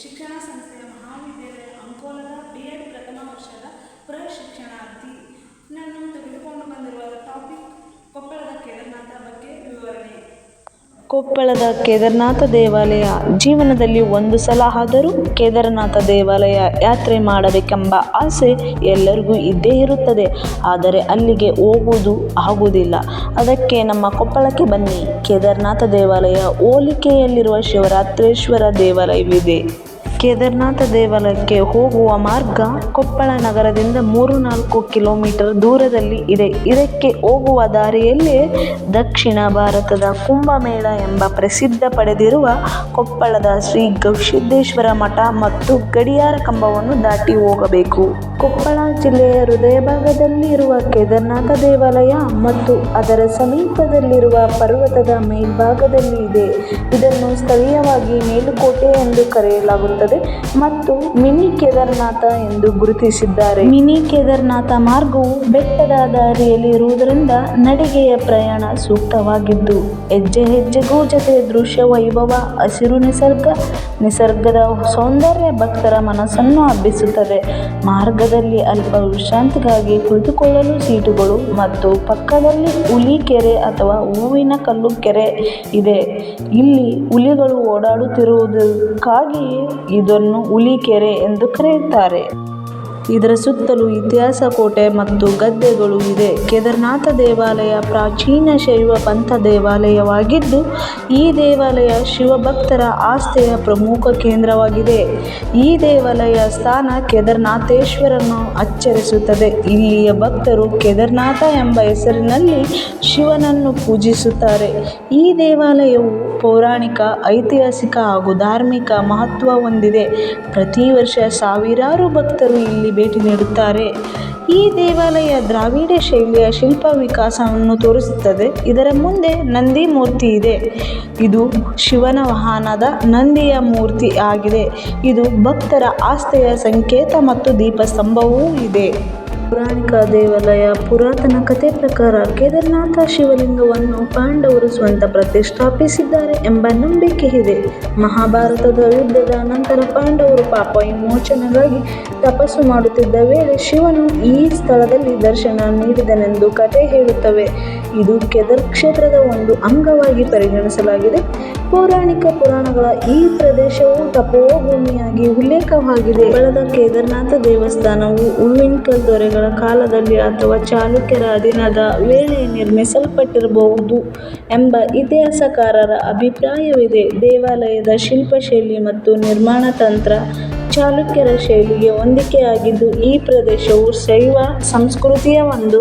ಶಿಕ್ಷಣ ಸಂಸ್ಥೆಯ ಮಹಾವಿದ್ಯಾಲಯ ಅಂಕೋಲದ ಬಿ ಎಡ್ ಪ್ರಥಮ ವರ್ಷದ ಪ್ರಶಿಕ್ಷಣಾರ್ಥಿ ಕೊಪ್ಪಳದ ಕೇದಾರನಾಥ ದೇವಾಲಯ ಜೀವನದಲ್ಲಿ ಒಂದು ಸಲ ಆದರೂ ಕೇದಾರನಾಥ ದೇವಾಲಯ ಯಾತ್ರೆ ಮಾಡಬೇಕೆಂಬ ಆಸೆ ಎಲ್ಲರಿಗೂ ಇದ್ದೇ ಇರುತ್ತದೆ. ಆದರೆ ಅಲ್ಲಿಗೆ ಹೋಗುವುದು ಆಗುವುದಿಲ್ಲ. ಅದಕ್ಕೆ ನಮ್ಮ ಕೊಪ್ಪಳಕ್ಕೆ ಬನ್ನಿ. ಕೇದಾರನಾಥ ದೇವಾಲಯ ಹೋಲಿಕೆಯಲ್ಲಿರುವ ಶಿವರಾತ್ರೇಶ್ವರ ದೇವಾಲಯವಿದೆ. ಕೇದಾರನಾಥ ದೇವಾಲಯಕ್ಕೆ ಹೋಗುವ ಮಾರ್ಗ ಕೊಪ್ಪಳ ನಗರದಿಂದ ಮೂರು ನಾಲ್ಕು ಕಿಲೋಮೀಟರ್ ದೂರದಲ್ಲಿ ಇದೆ. ಇದಕ್ಕೆ ಹೋಗುವ ದಾರಿಯಲ್ಲೇ ದಕ್ಷಿಣ ಭಾರತದ ಕುಂಭಮೇಳ ಎಂಬ ಪ್ರಸಿದ್ಧ ಪಡೆದಿರುವ ಕೊಪ್ಪಳದ ಶ್ರೀ ಗವಿಸಿದ್ದೇಶ್ವರ ಮಠ ಮತ್ತು ಗಡಿಯಾರ ಕಂಬವನ್ನು ದಾಟಿ ಹೋಗಬೇಕು. ಕೊಪ್ಪಳ ಜಿಲ್ಲೆಯ ಹೃದಯ ಭಾಗದಲ್ಲಿ ಇರುವ ಕೇದಾರನಾಥ ದೇವಾಲಯ ಮತ್ತು ಅದರ ಸಮೀಪದಲ್ಲಿರುವ ಪರ್ವತದ ಮೇಲ್ಭಾಗದಲ್ಲಿ ಇದೆ. ಇದನ್ನು ಸ್ಥಳೀಯವಾಗಿ ಮೇಲುಕೋಟೆ ಎಂದು ಕರೆಯಲಾಗುತ್ತದೆ. ಮತ್ತು ಮಿನಿ ಕೇದಾರನಾಥ ಎಂದು ಗುರುತಿಸಿದ್ದಾರೆ. ಮಿನಿ ಕೇದಾರನಾಥ ಮಾರ್ಗವು ಬೆಟ್ಟದ ದಾರಿಯಲ್ಲಿ ಇರುವುದರಿಂದ ನಡಿಗೆಯ ಪ್ರಯಾಣ ಸೂಕ್ತವಾಗಿದ್ದು, ಹೆಜ್ಜೆ ಹೆಜ್ಜೆಗೂ ಜೊತೆ ದೃಶ್ಯ ವೈಭವ, ಹಸಿರು ನಿಸರ್ಗ, ನಿಸರ್ಗದ ಸೌಂದರ್ಯ ಭಕ್ತರ ಮನಸ್ಸನ್ನು ಹಬ್ಬಿಸುತ್ತದೆ. ಮಾರ್ಗದಲ್ಲಿ ಅಲ್ಪ ವಿಶ್ರಾಂತಿಗಾಗಿ ಕುಳಿತುಕೊಳ್ಳಲು ಸೀಟುಗಳು ಮತ್ತು ಪಕ್ಕದಲ್ಲಿ ಹುಲಿ ಕೆರೆ ಅಥವಾ ಹೂವಿನ ಕಲ್ಲು ಕೆರೆ ಇದೆ. ಇಲ್ಲಿ ಹುಲಿಗಳು ಓಡಾಡುತ್ತಿರುವುದಕ್ಕಾಗಿಯೇ ಇದನ್ನು ಹುಲಿಕೆರೆ ಎಂದು ಕರೆಯುತ್ತಾರೆ. ಇದರ ಸುತ್ತಲೂ ಇತಿಹಾಸ ಕೋಟೆ ಮತ್ತು ಗದ್ದೆಗಳು ಇದೆ ಕೇದಾರನಾಥ ದೇವಾಲಯ ಪ್ರಾಚೀನ ಶೈವ ಪಂಥ ದೇವಾಲಯವಾಗಿದ್ದು, ಈ ದೇವಾಲಯ ಶಿವಭಕ್ತರ ಆಸ್ಥೆಯ ಪ್ರಮುಖ ಕೇಂದ್ರವಾಗಿದೆ. ಈ ದೇವಾಲಯ ಸ್ಥಾನ ಕೇದಾರನಾಥೇಶ್ವರನ್ನು ಅಚ್ಚರಿಸುತ್ತದೆ. ಇಲ್ಲಿಯ ಭಕ್ತರು ಕೇದಾರನಾಥ ಎಂಬ ಹೆಸರಿನಲ್ಲಿ ಶಿವನನ್ನು ಪೂಜಿಸುತ್ತಾರೆ. ಈ ದೇವಾಲಯವು ಪೌರಾಣಿಕ, ಐತಿಹಾಸಿಕ ಹಾಗೂ ಧಾರ್ಮಿಕ ಮಹತ್ವ ಹೊಂದಿದೆ. ಪ್ರತಿ ವರ್ಷ ಸಾವಿರಾರು ಭಕ್ತರು ಇಲ್ಲಿ ಭೇಟಿ ನೀಡುತ್ತಾರೆ. ಈ ದೇವಾಲಯ ದ್ರಾವಿಡ ಶೈಲಿಯ ಶಿಲ್ಪ ವಿಕಾಸವನ್ನು ತೋರಿಸುತ್ತದೆ. ಇದರ ಮುಂದೆ ನಂದಿ ಮೂರ್ತಿ ಇದೆ. ಇದು ಶಿವನ ವಾಹನದ ನಂದಿಯ ಮೂರ್ತಿ ಆಗಿದೆ. ಇದು ಭಕ್ತರ ಆಸ್ಥೆಯ ಸಂಕೇತ ಮತ್ತು ದೀಪಸ್ತಂಭವೂ ಇದೆ. ಪೌರಾಣಿಕ ದೇವಾಲಯ ಪುರಾತನ ಕಥೆ ಪ್ರಕಾರ ಕೇದಾರನಾಥ ಶಿವಲಿಂಗವನ್ನು ಪಾಂಡವರು ಸ್ವಂತ ಪ್ರತಿಷ್ಠಾಪಿಸಿದ್ದಾರೆ ಎಂಬ ನಂಬಿಕೆ ಇದೆ. ಮಹಾಭಾರತದ ಯುದ್ಧದ ನಂತರ ಪಾಂಡವರು ಪಾಪ ವಿಮೋಚನೆಗಾಗಿ ತಪಸ್ಸು ಮಾಡುತ್ತಿದ್ದ ವೇಳೆ ಶಿವನು ಈ ಸ್ಥಳದಲ್ಲಿ ದರ್ಶನ ನೀಡಿದನೆಂದು ಕಥೆ ಹೇಳುತ್ತವೆ. ಇದು ಕೇದರ್ ಕ್ಷೇತ್ರದ ಒಂದು ಅಂಗವಾಗಿ ಪರಿಗಣಿಸಲಾಗಿದೆ. ಪೌರಾಣಿಕ ಪುರಾಣಗಳ ಈ ಪ್ರದೇಶವು ತಪೋಭೂಮಿಯಾಗಿ ಉಲ್ಲೇಖವಾಗಿದೆ. ಬಳದ ಕೇದಾರನಾಥ ದೇವಸ್ಥಾನವು ಉಮ್ಮಿನ್ಕಲ್ ದೊರೆಗಳ ಕಾಲದಲ್ಲಿ ಅಥವಾ ಚಾಲುಕ್ಯರ ಅಧೀನದ ವೇಳೆ ನಿರ್ಮಿಸಲ್ಪಟ್ಟಿರಬಹುದು ಎಂಬ ಇತಿಹಾಸಕಾರರ ಅಭಿಪ್ರಾಯವಿದೆ. ದೇವಾಲಯದ ಶಿಲ್ಪಶೈಲಿ ಮತ್ತು ನಿರ್ಮಾಣ ತಂತ್ರ ಚಾಲುಕ್ಯರ ಶೈಲಿಗೆ ಹೊಂದಿಕೆಯಾಗಿದ್ದು, ಈ ಪ್ರದೇಶವು ಶೈವ ಸಂಸ್ಕೃತಿಯ ಒಂದು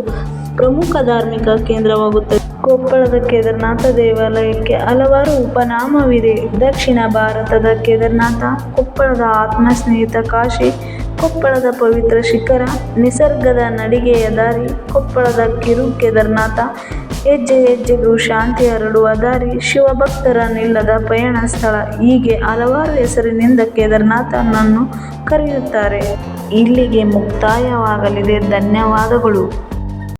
ಪ್ರಮುಖ ಧಾರ್ಮಿಕ ಕೇಂದ್ರವಾಗುತ್ತದೆ. ಕೊಪ್ಪಳದ ಕೇದಾರನಾಥ ದೇವಾಲಯಕ್ಕೆ ಹಲವಾರು ಉಪನಾಮವಿದೆ. ದಕ್ಷಿಣ ಭಾರತದ ಕೇದಾರನಾಥ, ಕೊಪ್ಪಳದ ಆತ್ಮ ಸ್ನೇಹಿತ ಕಾಶಿ, ಕೊಪ್ಪಳದ ಪವಿತ್ರ ಶಿಖರ, ನಿಸರ್ಗದ ನಡಿಗೆಯ ದಾರಿ, ಕೊಪ್ಪಳದ ಕಿರು ಕೇದಾರನಾಥ, ಹೆಜ್ಜೆ ಹೆಜ್ಜೆಗೂ ಶಾಂತಿ ಹರಡುವ ದಾರಿ, ಶಿವಭಕ್ತರ ನಿಲ್ಲದ ಪಯಣ ಸ್ಥಳ. ಹೀಗೆ ಹಲವಾರು ಹೆಸರಿನಿಂದ ಕೇದಾರನಾಥನನ್ನು ಕರೆಯುತ್ತಾರೆ. ಇಲ್ಲಿಗೆ ಮುಕ್ತಾಯವಾಗಲಿದೆ. ಧನ್ಯವಾದಗಳು.